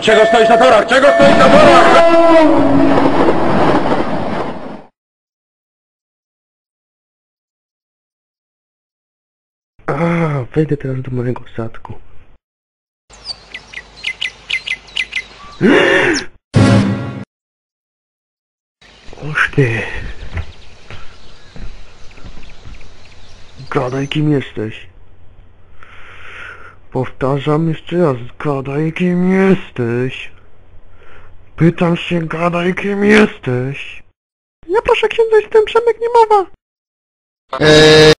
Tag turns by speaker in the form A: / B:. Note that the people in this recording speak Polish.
A: czego stoisz na torach? Czego stoisz na torach?
B: A, wejdę teraz do mojego statku. Oż ty. Gadaj kim jesteś. Powtarzam jeszcze raz, gadaj kim jesteś. Pytam się, gadaj kim jesteś. Ja proszę księdza, jestem Przemek Niemowa. Eee...